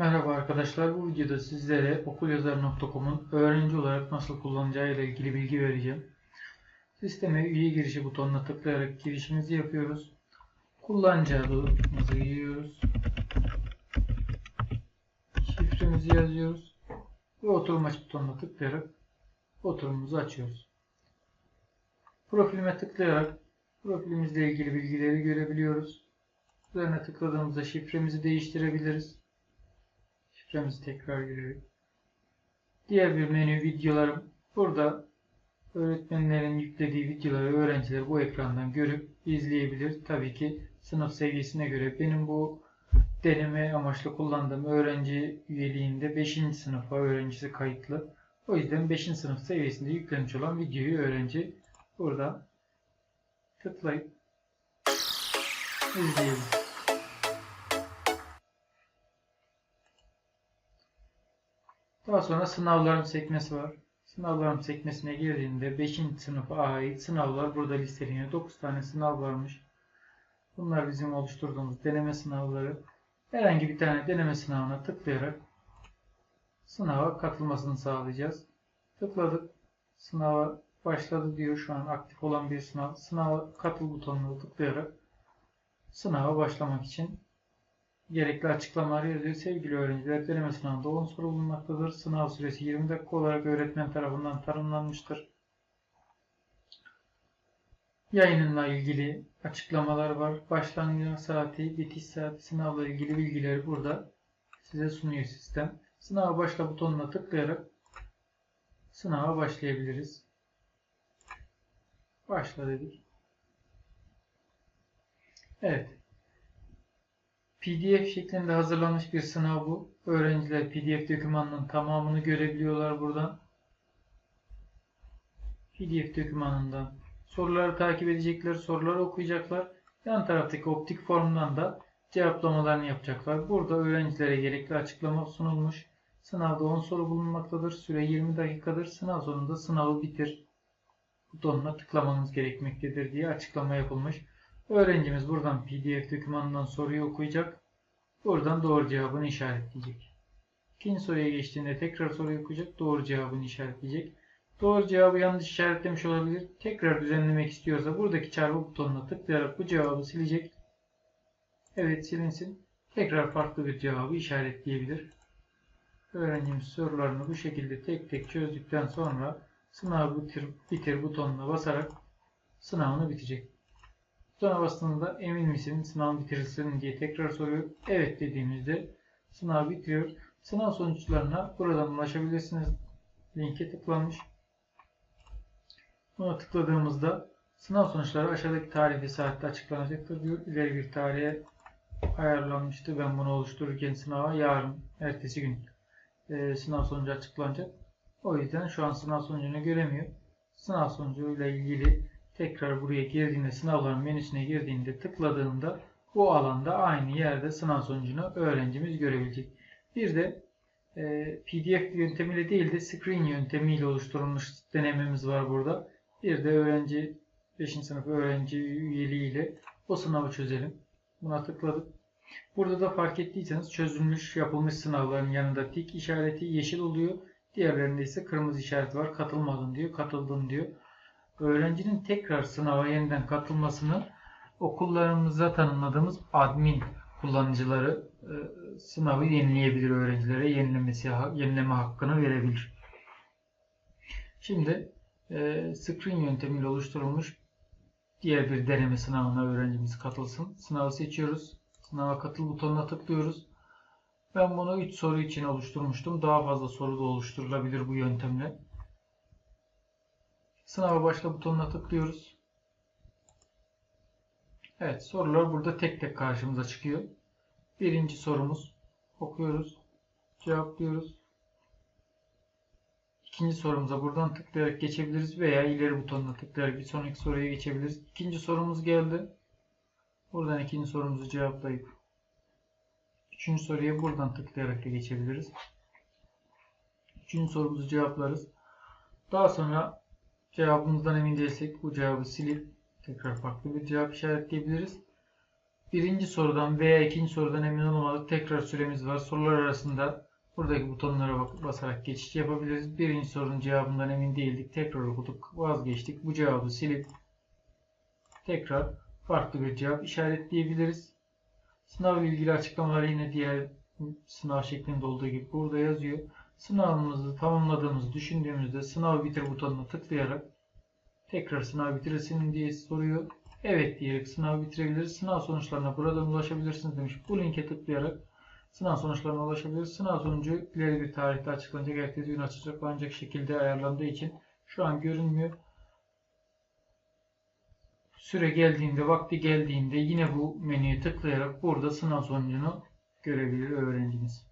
Merhaba arkadaşlar. Bu videoda sizlere okulyazar.com'un öğrenci olarak nasıl kullanacağı ile ilgili bilgi vereceğim. Sisteme üye girişi butonuna tıklayarak girişimizi yapıyoruz. Kullanıcı adımızı giriyoruz. Şifremizi yazıyoruz. Ve oturum aç butonuna tıklayarak oturumumuzu açıyoruz. Profilime tıklayarak profilimizle ilgili bilgileri görebiliyoruz. Üzerine tıkladığımızda şifremizi değiştirebiliriz. Şifremizi tekrar girelim. Diğer bir menü videolarım. Burada öğretmenlerin yüklediği videoları öğrenciler bu ekrandan görüp izleyebilir. Tabii ki sınıf seviyesine göre benim bu deneme amaçlı kullandığım öğrenci üyeliğinde 5. sınıfa öğrencisi kayıtlı. O yüzden 5. sınıf seviyesinde yüklenmiş olan videoyu öğrenci burada tıklayıp izleyebilir. Daha sonra sınavlarım sekmesi var. Sınavlarım sekmesine girdiğinde 5. sınıfa ait sınavlar burada listeleniyor. 9 tane sınav varmış. Bunlar bizim oluşturduğumuz deneme sınavları. Herhangi bir tane deneme sınavına tıklayarak sınava katılmasını sağlayacağız. Tıkladık. Sınava başladı diyor. Şu an aktif olan bir sınav. Sınava katıl butonuna tıklayarak sınava başlamak için gerekli açıklamalar yazıyor. Sevgili öğrenciler, deneme sınavında 10 soru bulunmaktadır. Sınav süresi 20 dakika olarak öğretmen tarafından tanımlanmıştır. Yayınınla ilgili açıklamalar var. Başlangıç saati, bitiş saati, sınavla ilgili bilgileri burada size sunuyor sistem. Sınava başla butonuna tıklayarak sınava başlayabiliriz. Başla dedik. Evet. PDF şeklinde hazırlanmış bir sınav bu. Öğrenciler PDF dokümanının tamamını görebiliyorlar buradan. PDF dokümanından soruları takip edecekler, soruları okuyacaklar. Yan taraftaki optik formdan da cevaplamalarını yapacaklar. Burada öğrencilere gerekli açıklama sunulmuş. Sınavda 10 soru bulunmaktadır. Süre 20 dakikadır. Sınav sonunda sınavı bitir butonuna tıklamanız gerekmektedir diye açıklama yapılmış. Öğrencimiz buradan PDF dokümanından soruyu okuyacak. Buradan doğru cevabını işaretleyecek. İkinci soruya geçtiğinde tekrar soruyu okuyacak. Doğru cevabını işaretleyecek. Doğru cevabı yanlış işaretlemiş olabilir. Tekrar düzenlemek istiyorsa buradaki çarpı butonuna tıklayarak bu cevabı silecek. Evet silinsin. Tekrar farklı bir cevabı işaretleyebilir. Öğrencimiz sorularını bu şekilde tek tek çözdükten sonra sınav bitir, bitir butonuna basarak sınavını bitecek. Butona bastığında emin misin sınav bitirilsin diye tekrar soruyor. Evet dediğimizde sınav bitiyor. Sınav sonuçlarına buradan ulaşabilirsiniz. Linke tıklanmış. Buna tıkladığımızda sınav sonuçları aşağıdaki tarih ve saatte açıklanacaktır diyor. İleri bir tarihe ayarlanmıştı. Ben bunu oluştururken sınava yarın, ertesi gün e, sınav sonucu açıklanacak. O yüzden şu an sınav sonucunu göremiyor. Sınav sonucuyla ilgili tekrar buraya girdiğinde sınavların menüsüne girdiğinde tıkladığında bu alanda aynı yerde sınav sonucunu öğrencimiz görebilecek. Bir de e, PDF yöntemiyle değil de screen yöntemiyle oluşturulmuş denememiz var burada. Bir de öğrenci 5. sınıf öğrenci üyeliğiyle o sınavı çözelim. Buna tıkladık. Burada da fark ettiyseniz çözülmüş yapılmış sınavların yanında tik işareti yeşil oluyor. Diğerlerinde ise kırmızı işaret var. Katılmadın diyor. Katıldın diyor. Öğrencinin tekrar sınava yeniden katılmasını okullarımızda tanımladığımız admin kullanıcıları e, sınavı yenileyebilir öğrencilere. Yenilemesi, yenileme hakkını verebilir. Şimdi e, screen yöntemiyle oluşturulmuş diğer bir deneme sınavına öğrencimiz katılsın. Sınavı seçiyoruz. Sınava katıl butonuna tıklıyoruz. Ben bunu 3 soru için oluşturmuştum. Daha fazla soru da oluşturulabilir bu yöntemle. Sınava başla butonuna tıklıyoruz. Evet sorular burada tek tek karşımıza çıkıyor. Birinci sorumuz okuyoruz. Cevaplıyoruz. İkinci sorumuza buradan tıklayarak geçebiliriz veya ileri butonuna tıklayarak bir sonraki soruya geçebiliriz. İkinci sorumuz geldi. Buradan ikinci sorumuzu cevaplayıp üçüncü soruya buradan tıklayarak da geçebiliriz. Üçüncü sorumuzu cevaplarız. Daha sonra cevabımızdan emin değilsek bu cevabı silip tekrar farklı bir cevap işaretleyebiliriz. birinci sorudan veya ikinci sorudan emin olamadık. Tekrar süremiz var. Sorular arasında buradaki butonlara bak- basarak geçiş yapabiliriz. Birinci sorunun cevabından emin değildik. Tekrar okuduk. Vazgeçtik. Bu cevabı silip tekrar farklı bir cevap işaretleyebiliriz. Sınav ile ilgili açıklamalar yine diğer sınav şeklinde olduğu gibi burada yazıyor. Sınavımızı tamamladığımızı düşündüğümüzde sınav bitir butonuna tıklayarak tekrar sınav bitirirsin diye soruyor. Evet diyerek sınav bitirebiliriz. Sınav sonuçlarına buradan ulaşabilirsiniz demiş. Bu linke tıklayarak sınav sonuçlarına ulaşabiliriz. Sınav sonucu ileri bir tarihte açıklanacak. Ertesi gün açıklanacak şekilde ayarlandığı için şu an görünmüyor. Süre geldiğinde, vakti geldiğinde yine bu menüye tıklayarak burada sınav sonucunu görebilir öğrencimiz.